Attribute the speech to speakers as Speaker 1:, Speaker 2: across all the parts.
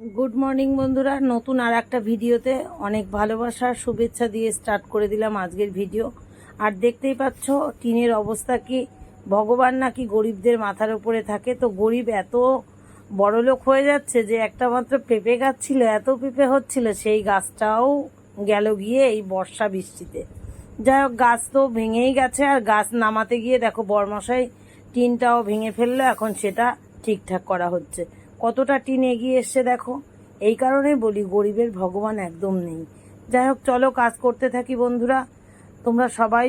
Speaker 1: Good morning বন্ধুরা। নতুন আর একটা ভিডিওতে অনেক ভালোবাসার শুভেচ্ছা দিয়ে স্টার্ট করে দিলাম আজকের ভিডিও। আর দেখতেই পাচ্ছ, টিনের অবস্থা কি? ভগবান নাকি গরিবদের মাথার উপরে থাকে? তো গরিব এত বড়লোক হয়ে যাচ্ছে যে একটা মাত্র পেঁপে গাছ ছিল, এত পেঁপে হচ্ছিল, সেই গাছটাও গেল গিয়ে এই বর্ষা বৃষ্টিতে। যাই হোক, গাছ তো ভেঙেই গেছে, আর গাছ নামাতে গিয়ে দেখো বরমশাই টিনটাও ভেঙে ফেলল, এখন সেটা ঠিকঠাক করা হচ্ছে। কতটা টিন এগিয়ে এসছে দেখো। এই কারণে বলি, গরিবের ভগবান একদম নেই। যাই হোক, চলো কাজ করতে থাকি বন্ধুরা। তোমরা সবাই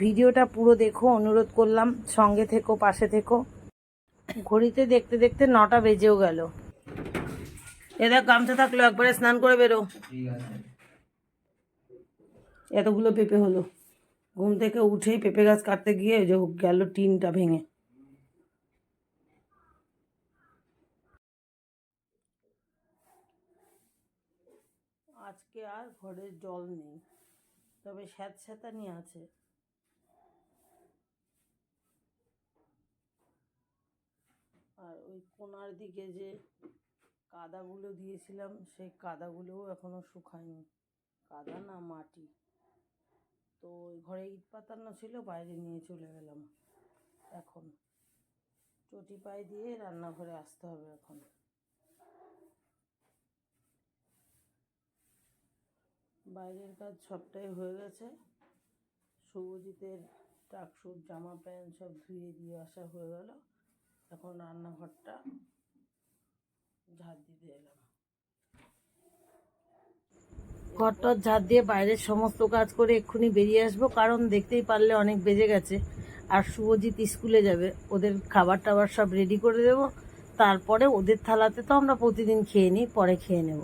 Speaker 1: ভিডিওটা পুরো দেখো, অনুরোধ করলাম, সঙ্গে থেকো, পাশে থেকো। ঘড়িতে দেখতে দেখতে নটা বেজেও গেল। এ দেখ, গামছা থাকল, একবারে স্নান করে বেরো। এতগুলো পেঁপে হলো। ঘুম থেকে উঠেই পেঁপে গাছ কাটতে গিয়ে গেল টিনটা ভেঙে। আজকে আর ঘরের জল নেই, তবে স্যাঁতস্যাঁতানি আছে। আর ওই কোনার দিকে যে কাদাগুলো দিয়েছিলাম, সেই কাদাগুলোও এখনও শুকায়নি। কাদা না মাটি। তো ওই ঘরে ইট পাতানো ছিল, বাইরে নিয়ে চলে গেলাম। এখন চটি পায়ে দিয়ে রান্নাঘরে আসতে হবে এখন। বাইরের কাজ সবটাই হয়ে গেছে। শুভজিতের ট্রাকসুট জামা প্যান্ট সব ধুয়ে দিয়ে আসা হয়ে গেল। এখন রান্নাঘরটা ঝাড় দিতে এলাম। ঘরটার ঝাড় দিয়ে বাইরের সমস্ত কাজ করে এক্ষুনি বেরিয়ে আসব, কারণ দেখতেই পারলে অনেক বেজে গেছে। আর শুভজিৎ স্কুলে যাবে, ওদের খাবার টাবার সব রেডি করে দেব। তারপরে ওদের থালাতে তো আমরা প্রতিদিন খেয়ে নিই, পরে খেয়ে নেব।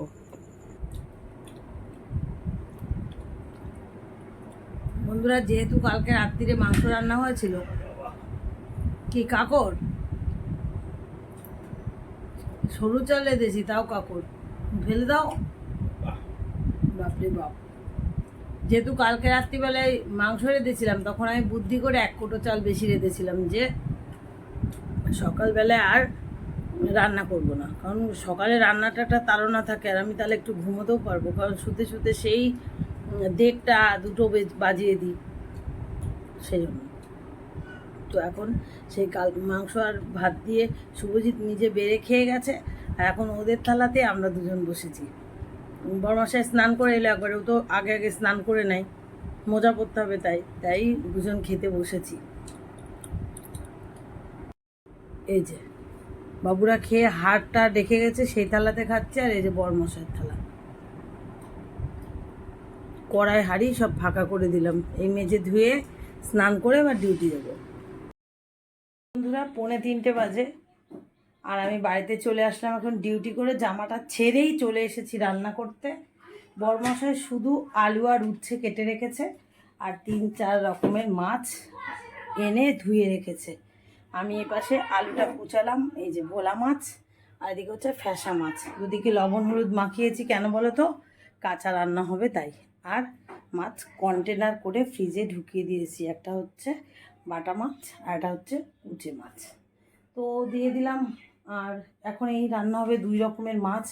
Speaker 1: বন্ধুরা, যেহেতু কালকে রাত্রিরে মাংস রান্না হয়েছিল, কি কাকর? সরু চাল রেঁধেছি তাও কাকর। ফেলে দাও। বাপরে বাপ। যেহেতু কালকে রাত্রিবেলায় মাংস রেঁধেছিলাম, তখন আমি বুদ্ধি করে এক কোটো চাল বেশি রেঁধেছিলাম যে, সকালবেলায় আর রান্না করব না। কারণ সকালে রান্নাটা একটা তাড়না থাকে, আর আমি তাহলে একটু ঘুমোতেও পারব। কারণ শুতে শুতে সেই দেড়টা, দুটো বেজ- বাজিয়ে দিই। সেই জন্য। তো এখন সেই কাল, মাংস আর ভাত দিয়ে শুভজিৎ নিজে বেড়ে খেয়ে গেছে। আর এখন ওদের থালাতে আমরা দুজন বসেছি। বড়মশাই স্নান করে এলে একবারে, ও তো আগে আগে স্নান করে নেয়। মজা পরতে হবে তাই তাই দুজন খেতে বসেছি। এই যে, বাবুরা খেয়ে হাড়টা ডেকে গেছে, সেই থালাতে খাচ্ছে আর এই যে বড়মশাইয়ের থালা। কড়াই হাড়ি সব ফাঁকা করে দিলাম। এই মেজে ধুয়ে স্নান করে আবার ডিউটি যাব। বন্ধুরা, পৌনে তিনটে বাজে। আর আমি বাড়িতে চলে আসলাম এখন ডিউটি করে। জামাটা ছেড়েই চলে এসেছি রান্না করতে। বরমশাই শুধু আলু আর উচ্ছে কেটে রেখেছে আর তিন চার রকমের মাছ এনে ধুয়ে রেখেছে। আমি এপাশে আলুটা কুচালাম, এই যে ভোলা মাছ, আর এদিকে হচ্ছে ফ্যাসা মাছ। দুদিকে লবণ হলুদ মাখিয়েছি, কেন বলো তো? কাঁচা রান্না হবে তাই। আর মাছ কন্টেনার করে ফ্রিজে ঢুকিয়ে দিয়েছি। একটা হচ্ছে বাটা মাছ আর একটা হচ্ছে উচে মাছ। তো দিয়ে দিলাম। আর এখন এই রান্না হবে দুই রকমের মাছ।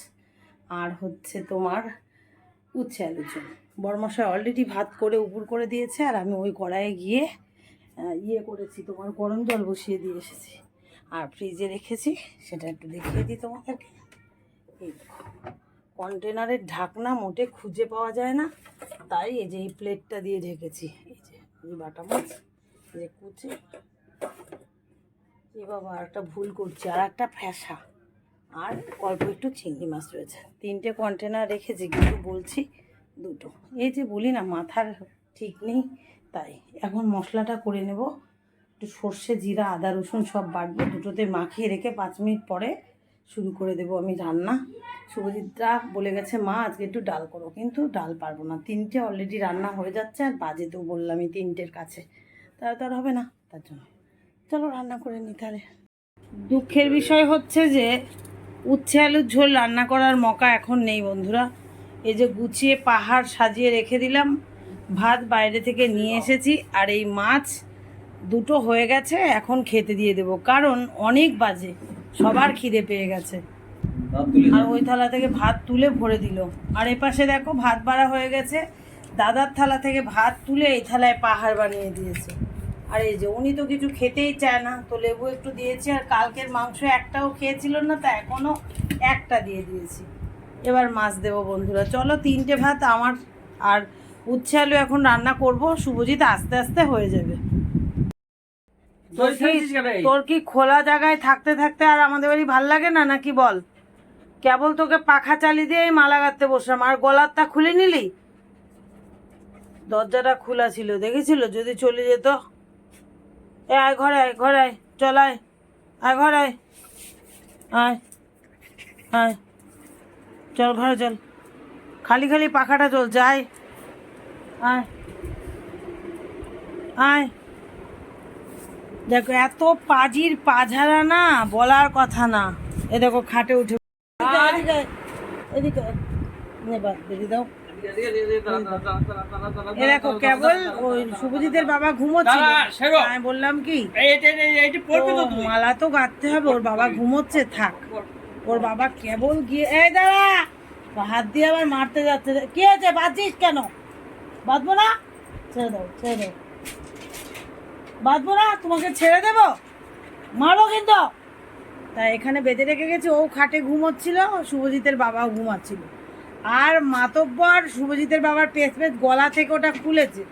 Speaker 1: আর হচ্ছে তোমার উচ্ছে আলু ঝোল। বড়মশাই অলরেডি ভাত করে উপর করে দিয়েছে আর আমি ওই কড়াইয়ে গিয়ে ইয়ে করেছি, তোমার গরম জল বসিয়ে দিয়ে এসেছি। আর ফ্রিজে রেখেছি, সেটা একটু দেখিয়ে দিই তোমাদেরকে। এই দেখো। কন্টেনারের ঢাকনা মোটে খুঁজে পাওয়া যায় না। তাই এই যে এই প্লেটটা দিয়ে ঢেকেছি। এই যে বাটা মাছ যে কুচে। এ বাবা একটা ভুল করছি, আর একটা ফ্যাসা। আর অল্প একটু চিংড়ি মাছ রয়েছে। তিনটে কন্টেনার রেখেছি, কিন্তু বলছি দুটো। এই যে বলি না, মাথার ঠিক নেই, তাই। এখন মশলাটা করে নেব। একটু সর্ষে, জিরা, আদা, রসুন সব বাটবো, দুটোতে মাখিয়ে রেখে পাঁচ মিনিট পরে শুরু করে দেবো আমি রান্না। শুভজিৎরা বলে গেছে, মা, আজকে একটু ডাল করো। কিন্তু ডাল পারব না। তিনটে অলরেডি রান্না হয়ে যাচ্ছে, আর বাজে তো বললামই তিনটের কাছে। তাহলে তো আর হবে না, তার জন্য। চলো রান্না করে নিই তাহলে। দুঃখের বিষয় হচ্ছে যে, উচ্ছে আলুর ঝোল রান্না করার মকা এখন নেই বন্ধুরা। এই যে গুছিয়ে পাহাড় সাজিয়ে রেখে দিলাম, ভাত বাইরে থেকে নিয়ে এসেছি, আর এই মাছ দুটো হয়ে গেছে, এখন খেতে দিয়ে দেবো। কারণ অনেক বাজে। সবার খিদে পেয়ে গেছে। আর ওই থালা থেকে ভাত তুলে ভরে দিল। আর এপাশে দেখো ভাত বাড়া হয়ে গেছে। দাদার থালা থেকে ভাত তুলে এই থালায় পাহাড় বানিয়ে দিয়েছে। আর এই যে উনি তো কিছু খেতেই চায় না তো লেবু একটু দিয়েছি আর কালকের মাংস একটাও খেয়েছিল না তা এখনও একটা দিয়ে দিয়েছি। এবার মাছ দেবো বন্ধুরা। চলো তিনটে ভাত আমার আর উচ্ছে আলু এখন রান্না করব। শুভজিৎ আস্তে আস্তে হয়ে যাবে। তোর কি খোলা জায়গায় থাকতে থাকতে আর আমাদের বাড়ি ভালো লাগে না নাকি বল? কেবল তোকে পাখা চালি দিয়ে মালা গাঁথতে বসলাম আর গলারটা খুলে নিলি? দরজাটা খোলা ছিল দেখেছিল? যদি চলে যেত। এ আয় ঘরে আয় ঘরে আয় চল আয় আয় ঘরে আয় আয় আয় চল ঘরে চল। খালি খালি পাখাটা চলছে আয় আয় আয় দেখো এত পাজির পাঝারা না বলার কথা না। এ দেখো খাটে উঠে এদিকে দাও। এ দেখো কেবল ওই শুভজিতের বাবা ঘুমোচ্ছিল। আমি বললাম কি মালা তো গাঁথতে হবে ওর বাবা ঘুমোচ্ছে থাক। ওর বাবা কেবল গিয়ে এই দাঁড়া! হাত দিয়ে আবার মারতে যাচ্ছে। কি আছে বাঁধছিস কেন? বাঁধবো না? ছেড়ে দাও ছেড়ে দাও। বাঁধবো না তোমাকে ছেড়ে দেবো। মারো কিন্তু। তাই এখানে বেঁধে রেখে গেছে ও খাটে ঘুমোচ্ছিল শুভজিতের বাবাও ঘুমাচ্ছিল। আর মাতব্বর শুভজিতের বাবার পেস পেস গলা থেকে ওটা খুলেছে।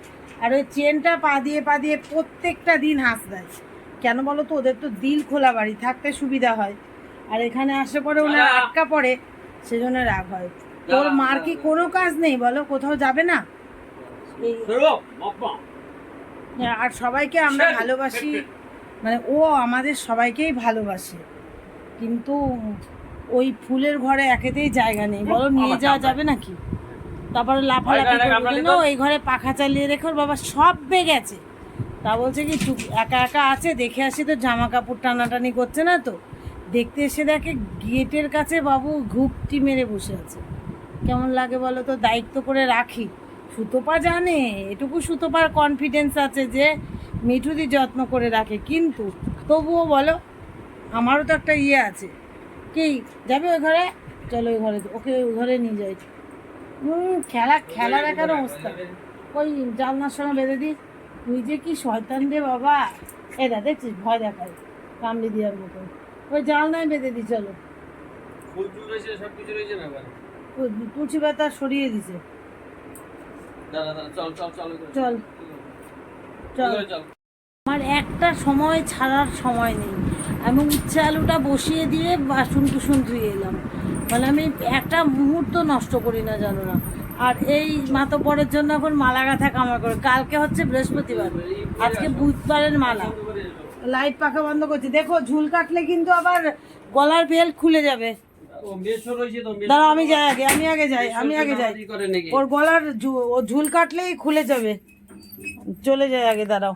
Speaker 1: আর ওই চেনটা পা দিয়ে পা দিয়ে প্রত্যেকটা দিন হাঁস দেয় কেন বলো তো ওদের তো দিল খোলা বাড়ি থাকতে সুবিধা হয়। আর এখানে আসলে পরে ওনার আটকা পড়ে সেজন্য রাগ হয়। তোর মার কি কোনো কাজ নেই বলো কোথাও যাবে না? আর সবাইকে আমরা ভালোবাসি। মানে ও আমাদের সবাইকেই ভালোবাসে। কিন্তু ওই ফুলের ঘরে একেতেই জায়গা নেই। বলো নিয়ে যাওয়া যাবে নাকি? তারপরে লাফালাফি করবে। না এই ঘরে পাখা চালিয়ে রেখে ওর বাবা সব বে গেছে তা বলছে কি একা একা আছে? দেখে আসি তো জামা কাপড় টানাটানি করছে না তো? দেখতে এসে দেখে গেটের কাছে বাবু ঘুপটি মেরে বসে আছে। কেমন লাগে বলো তো? দায়িত্ব করে রাখি। সুতোপা জানে এটুকু সুতোপার কনফিডেন্স আছে যে মিঠুদি যত্ন করে রাখে কিন্তু তবুও বলো আমারও তো একটা ইয়ে আছে। কি যাবে ওই ঘরে? চলো ওই ঘরে ওকে ওই ঘরে নিয়ে যাই। হুম খেলা খেলা দেখার অবস্থা। ওই জানলার সঙ্গে বেঁধে তুই যে কি শয়তান রে বাবা। এটা দেখছিস? ভয় দেখায়। কামড়ি দেওয়ার মতো। ওই জানলায় বেঁধে দিই চলো। তুলসী পাতা সরিয়ে দিছে।
Speaker 2: চল চল
Speaker 1: আমার একটা সময় ছাড়ার সময় নেই। আমি উচ্ছে আলুটা বসিয়ে দিয়ে বাসন কুসুন ধুয়ে এলাম। মানে আমি একটা মুহূর্ত নষ্ট করি না জানো না। আর এই মাতব্বরের জন্য এখন মালা গাঁথা কামার করে। কালকে হচ্ছে বৃহস্পতিবার। আজকে বুধবারের মালা। লাইট পাখা বন্ধ করছি। দেখো ঝুল কাটলে কিন্তু আবার গলার বেল খুলে যাবে। দাঁড়াও আমি যাই আগে আমি আগে যাই আমি আগে যাই। ওর গলার ঝুল কাটলেই খুলে যাবে। চলে যায় আগে দাঁড়াও।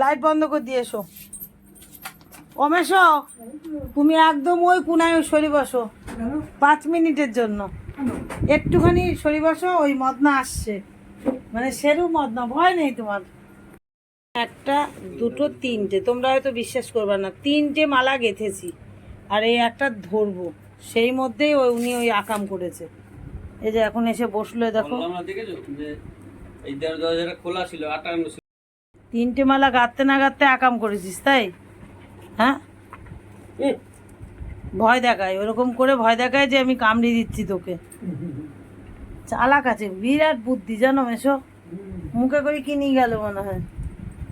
Speaker 1: লাইট বন্ধ করে দিয়ে এসো। অমেশ তুমি একদম ওই কোনায় সরি বসো। পাঁচ মিনিটের জন্য। একটুখানি সরি বসো ওই মদনা আসছে। মানে সেরু মদনা ভয় নেই তোমার। একটা দুটো তিনটে তোমরা হয়তো বিশ্বাস করবে না। তিনটে মালা গেঁথেছি। আর এই একটা ধরবো। সেই মধ্যেই ওই উনি ওই আকাম করেছে। এই যে এখন এসে বসল দেখো।
Speaker 2: খোলা ছিল
Speaker 1: তিনটে মালা গাঁথতে না গাঁথতে আকাম করেছিস তাই? হ্যাঁ? ভয় দেখায় ওরকম করে ভয় দেখায় যে আমি কামড়ি দিচ্ছি তোকে। চালাক আছে বিরাট বুদ্ধি জানো মেশো মুখে করে কি নিয়ে গেল মনে হয়?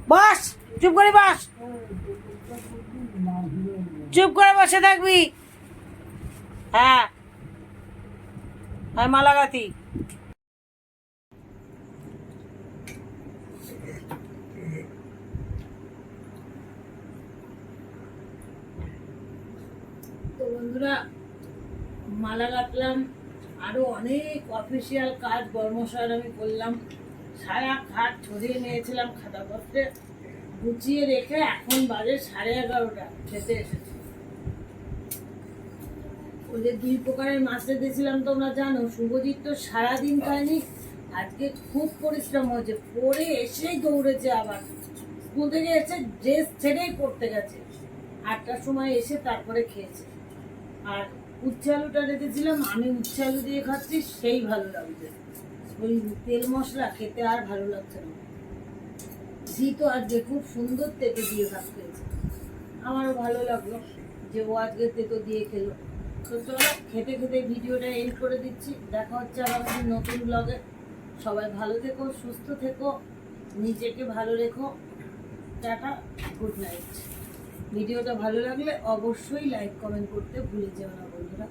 Speaker 1: বাস চুপ করে বস। চুপ করে বসে থাকবি। হ্যাঁ। হ্যাঁ মালাগাতি তো বন্ধুরা, মালা গাঁথলাম আরও অনেক অফিসিয়াল কাজ কর্মসার আমি করলাম। সারা খাট ছড়িয়ে নিয়েছিলাম খাতাপত্রে। গুছিয়ে রেখে এখন বাজে সাড়ে এগারোটা, খেতে এসেছি। ওই যে দুই প্রকারের মাছ রেঁধেছিলাম তোমরা জানো, শুভজিৎ তো সারাদিন খায়নি, আজকে খুব পরিশ্রম হয়েছে, পরে এসেই দৌড়েছে আবার। স্কুল থেকে এসে ড্রেস ছেড়েই পড়তে গেছে। আটটার সময় এসে তারপরে খেয়েছে। আর উচ্ছে আলুটা রেখেছিলাম, আমি উচ্ছে আলু দিয়ে খাচ্ছি, সেই ভালো লাগছে। ওই তেল মশলা খেতে আর ভালো লাগছে না। জি তো আজকে খুব সুন্দর তেতো দিয়ে ভাত খেয়েছে। আমারও ভালো লাগল যে ও আজকে তেতো দিয়ে খেলো। তো খেতে খেতে ভিডিওটা এন্ড করে দিচ্ছি। দেখা হচ্ছে আবার আমাদের নতুন ব্লগে সবাই ভালো থেকো, সুস্থ থেকো, নিজেকে ভালো রেখো। টাটা গুড নাইট ভিডিওটা ভালো লাগলে অবশ্যই লাইক কমেন্ট করতে ভুলে যেও না বন্ধুরা।